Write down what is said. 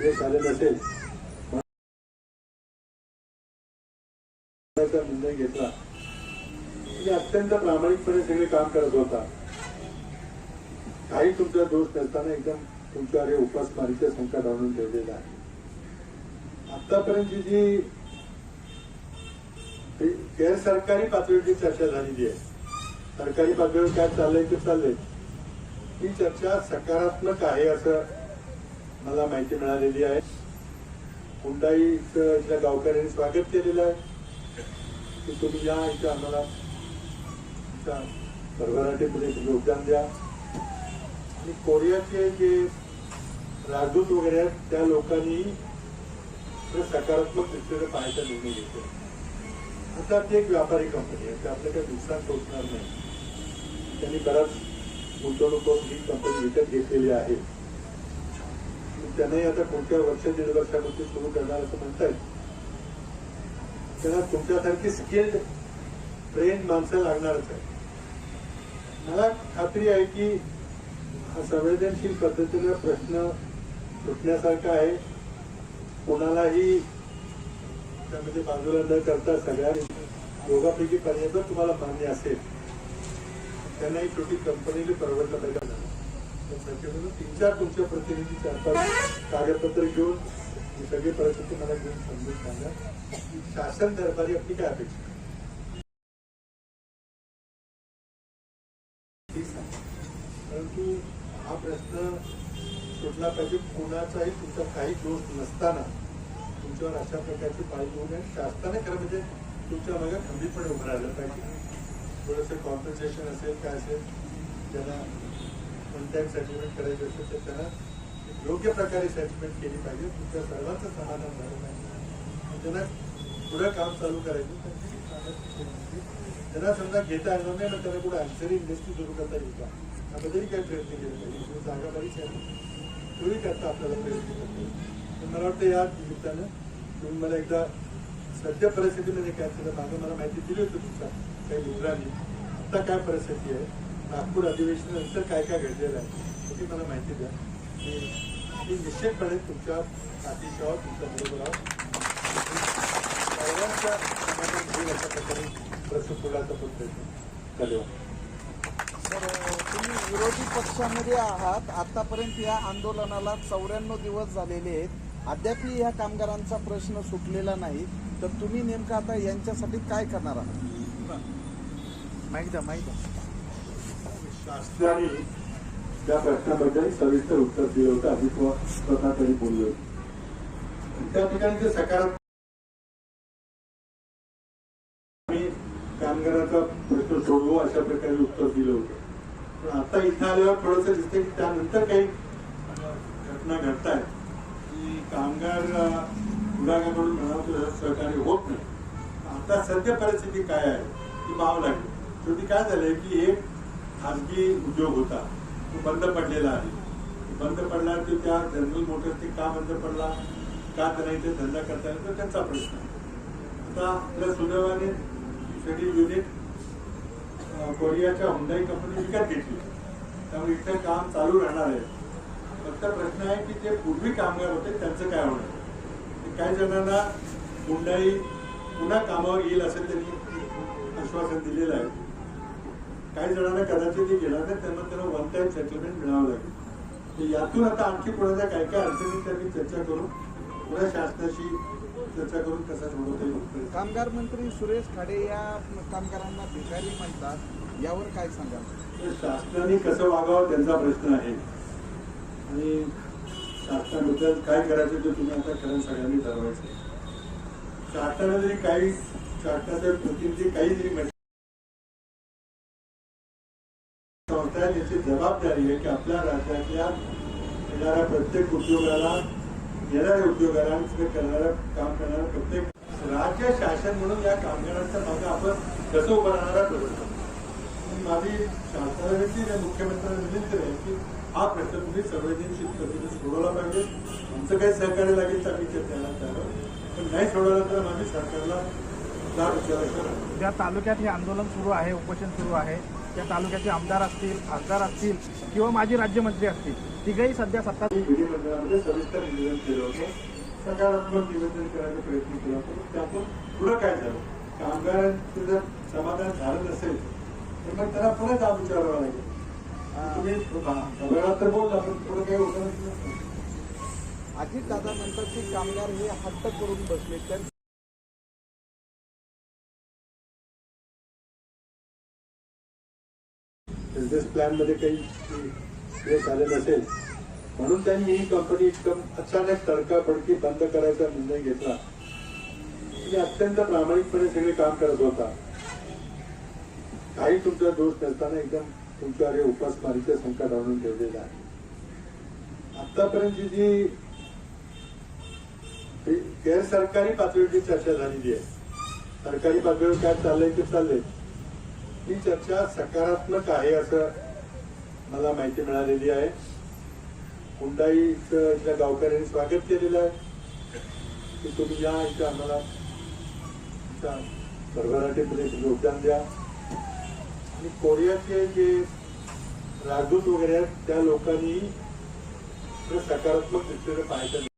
यश आले नसेल निर्णय घेतला. अत्यंत प्रामाणिकपणे सगळे काम करत होता. काही तुमचा दोष नसताना एकदम तुमच्यावर हे उपासमारीचं संकट आणून ठेवलेलं आहे. आतापर्यंत जी गैरसरकारी पातळीची चर्चा झालेली आहे. सरकारी पातळीवर काय चाललंय ते चाललंय. ही चर्चा सकारात्मक आहे असं मला माहिती मिळालेली आहे. हुंडाईचं इथल्या गावकऱ्यांनी स्वागत केलेलं आहे. की तुम्ही या इथं आम्हाला भरभराटीमध्ये योगदान द्या. आणि कोरियाचे जे राजदूत वगैरे आहेत त्या लोकांनी सकारात्मक दृष्टीने पाहायचा निर्णय घेतो आता ती एक व्यापारी कंपनी आहे ते आपलं काही नुकसान पोचणार नाही. त्यांनी बराच गुंतवणूक करून ही कंपनी विकत घेतलेली आहे. त्यांनाही आता पुढच्या वर्ष दीड वर्षामध्ये सुरू करणार असं म्हणतायत? त्यांना तुमच्यासारखी स्किल्ड ट्रेन माणसं लागणारच आहे मला खात्री आहे की हा संवेदनशील पद्धतीने प्रश्न सुटण्यासारखा आहे. कोणालाही त्यामध्ये बाजूला न करता सगळ्या दोघांपैकी पर्यंत तुम्हाला मान्य असेल. त्यांनाही छोटी कंपनीला परवडलं पाहिजे. तीन चार तुमच्या प्रतिनिधी चार पाच कागदपत्र घेऊन. ही सगळी परिस्थिती मला घेऊन समजून सांगा शासन दरबारी आपली काय अपेक्षा? परंतु हा प्रश्न सुटला पाहिजे. कोणाचाही तुमचा काही दोष नसताना तुमच्यावर अशा प्रकारची पाळी होऊ नये. शासनाने खरं म्हणजे तुमच्या मागे खंबीरपणे उभं राहिलं पाहिजे. थोडंसं कॉम्पन्सेशन असेल काय असेल ज्यांना कोणत्या सेटलमेंट करायचं असेल तर त्यांना योग्य प्रकारे सेटलमेंट केली पाहिजे. तुमच्या सर्वांचं समाधान झालं पाहिजे. त्यांना पुढं काम चालू करायचं त्यांची समजा घेता येणार नाही मग त्यांना कुठं अँसरी इंडस्ट्री सुरू करता येईल का? त्याबद्दलही काही प्रयत्न केले पाहिजे. जागा बरीच आहे तोही करता आपल्याला प्रयत्न पण मला वाटतं या निमित्तानं तुम्ही मला एकदा सध्या परिस्थितीमध्ये काय केलं मागं मला माहिती दिली होती तुमचा काही मित्रांनी आता काय परिस्थिती आहे? नागपूर अधिवेशनानंतर काय काय घडलेलं आहे त्याची मला माहिती द्या. मी निश्चितपणे तुमच्या पाठीशी आहोत तुमच्या बरोबर आहोत. प्रकारे प्रश्न पण धन्यवाद तुम्ही विरोधी पक्षामध्ये आहात. आतापर्यंत या आंदोलनाला चौऱ्याण्णव दिवस झालेले आहेत. अद्यापही ह्या कामगारांचा प्रश्न सुटलेला नाही. तर तुम्ही नेमकं आता यांच्यासाठी काय करणार आहात? माहिती माहिती शासनाने त्या प्रश्नाबद्दल सविस्तर उत्तर दिलं होतं. आधी स्वतः तरी बोलले होते. त्या ठिकाणी जे सकारात्मक आम्ही कामगाराचा प्रश्न सोडवू अशा प्रकारे उत्तर दिलं होतं. पण आता इथं आल्यावर थोडस दिसतंय की त्यानंतर काही घटना घडत आहेत की कामगार विभागाकडून म्हणावं सहकार्य होत नाही. आता सध्या परिस्थिती काय आहे? ती पाहावं लागेल. शेवटी काय झालंय की एक खाजगी उद्योग होता. तो बंद पडलेला आहे. बंद पडला की त्या जनरल मोटर्सने का बंद पडला? का त्यांना इथे धंदा करता येईल तर त्यांचा प्रश्न आता आपल्या सुदैवाने शेड्यूल युनिट कोरियाच्या हुंडाई कंपनी विकत घेतली. त्यामुळे इथं काम चालू राहणार आहे. फक्त प्रश्न आहे की जे पूर्वी कामगार होते त्यांचं काय होणार? काही जणांना हुंडाई पुन्हा कामावर येईल असं त्यांनी आश्वासन दिलेलं आहे. काही जणांना कदाचित ते घेणार नाही त्यांना त्यांना वन टाइम सेटलमेंट मिळावं लागेल. तर यातून आता आणखी कोणाच्या काय काय अडचणींची आम्ही चर्चा करून पुन्हा शासनाशी चर्चा करून कसा सोडवता येईल कामगार मंत्री सुरेश खाडे या कामगारांना भिकारी म्हणतात यावर काय सांगाल? तर शासनाने कसं वागावं त्यांचा प्रश्न आहे. आणि शासनाबद्दल काय करायचं ते तुम्ही आता खरं सगळ्यांनी ठरवायचं शासनाने जरी काही शासनाच्या प्रतिनिधी काही जरी म्हटलं संस्था त्याची जबाबदारी आहे की आपल्या राज्यातल्या येणाऱ्या प्रत्येक उद्योगाला येणाऱ्या उद्योगाला करणाऱ्या काम करणाऱ्या प्रत्येक राज्य शासन म्हणून या कामगारांच्या मागे आपण कसं उभं राहणार ठरवतो माझी शासनाची विनंती मुख्यमंत्र्यांना विनंती आहे की हा प्रश्न तुम्ही संवेदनशील पद्धतीने सोडवला पाहिजे. आमचं काही सहकार्य लागेल तर आम्ही त्याला त्यावर पण नाही सोडवलं तर आम्ही सरकारला त्या तालुक्यात हे आंदोलन सुरू आहे उपोषण सुरू आहे त्या तालुक्याचे आमदार असतील खासदार असतील किंवा माजी राज्यमंत्री असतील तिघही सध्या सत्ता विधिमंडळामध्ये सविस्तर निवेदन केलं होतं. सकारात्मक निवेदन करायचा प्रयत्न केला होता. त्यातून पुढं काय झालं? कामगारांचं जर समाधान झालं नसेल तर मग त्याला पुढे जाब विचारावा लागेल. तुम्ही सगळ्यात तर बोलला पण पुढे काही होतं अजित दादा म्हणतात की कामगार हे हट्ट करून बसले बिझनेस प्लॅनमध्ये काही यश आले नसेल. म्हणून त्यांनी ही कंपनी एकदम अचानक तडकाफडकी बंद करायचा निर्णय घेतला. अत्यंत प्रामाणिकपणे सगळे काम करत होता. काही तुमचा दोष नसताना एकदम तुमच्यावर हे उपासमारीचं संकट आणून ठेवलेलं आहे. आतापर्यंत जी गैरसरकारी पातळीची चर्चा झालेली आहे. सरकारी पातळीवर काय चाललंय ते चाललंय. ही चर्चा सकारात्मक आहे असं मला माहिती मिळालेली आहे. हुंडाईचं इथल्या गावकऱ्यांनी स्वागत केलेलं आहे. की तुम्ही या इथं आम्हाला भरभराटीमध्ये योगदान द्या. आणि कोरियाचे जे राजदूत वगैरे आहेत त्या लोकांनी सकारात्मक दृष्टीने पाहायचं